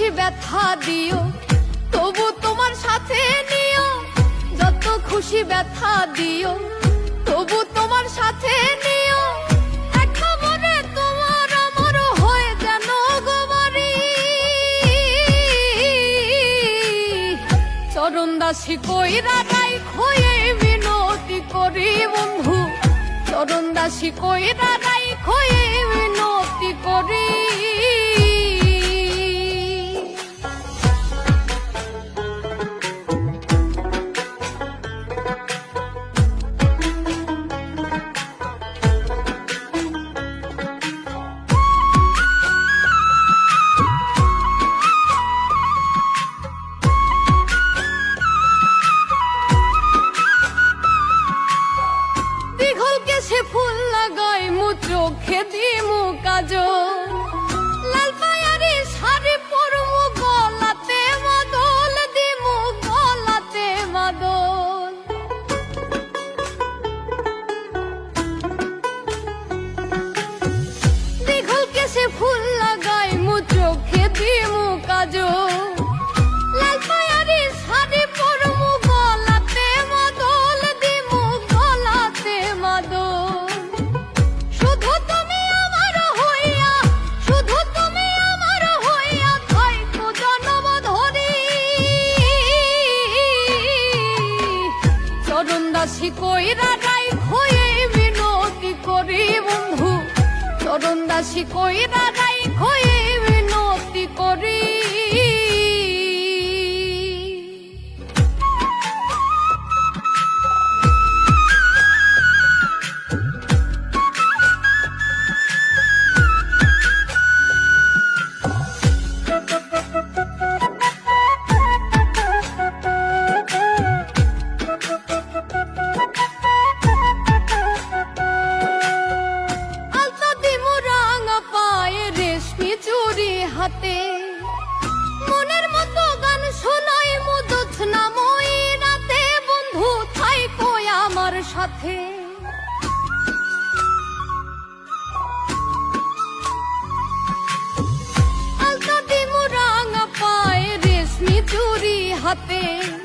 খুশি ব্যথা দিও, তবু তোমার সাথে নিও। যত খুশি ব্যথা দিও, তবু তোমার সাথে নিও। দাসী কইরা রাই খয়ে বিনতি করি বন্ধু। চরণ দাসী কইরা রাই খয়ে চরণ দাসী কইরা রাই খুয়ে বিনতি করি বন্ধু। চরণ দাসী কইরা হাতে। মনের মতো গান শোনাই মুদত না মই রাতে। বন্ধু থাই কই আমার সাথে। হাতে।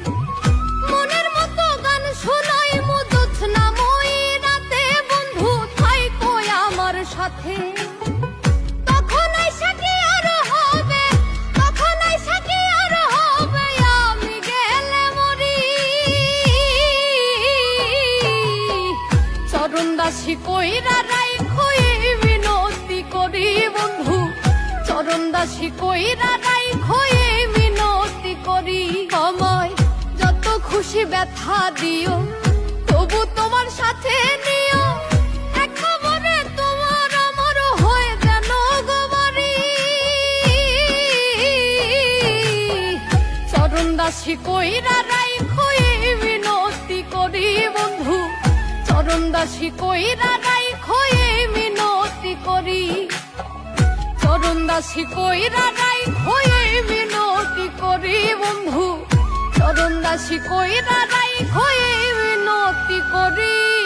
চরণ দাসী কইরা রাই খয়ে বিনতি করি বন্ধু। চরণ দাসী কইরা রাই খয়ে বিনতি করি আমায়। যত খুশি ব্যথা দিও, তবু তোমার সাথে নিও। এক খবরে তোমার আমার হয়ে যেন গোবারি চরণ দাসী কইরা চরণ কই রাই খয়ে মিনতি করি। চরণদাসী কই রাই খয়ে মিনতি করি, বন্ধু। চরণদাসী কই রাই খয়ে মিনতি করি।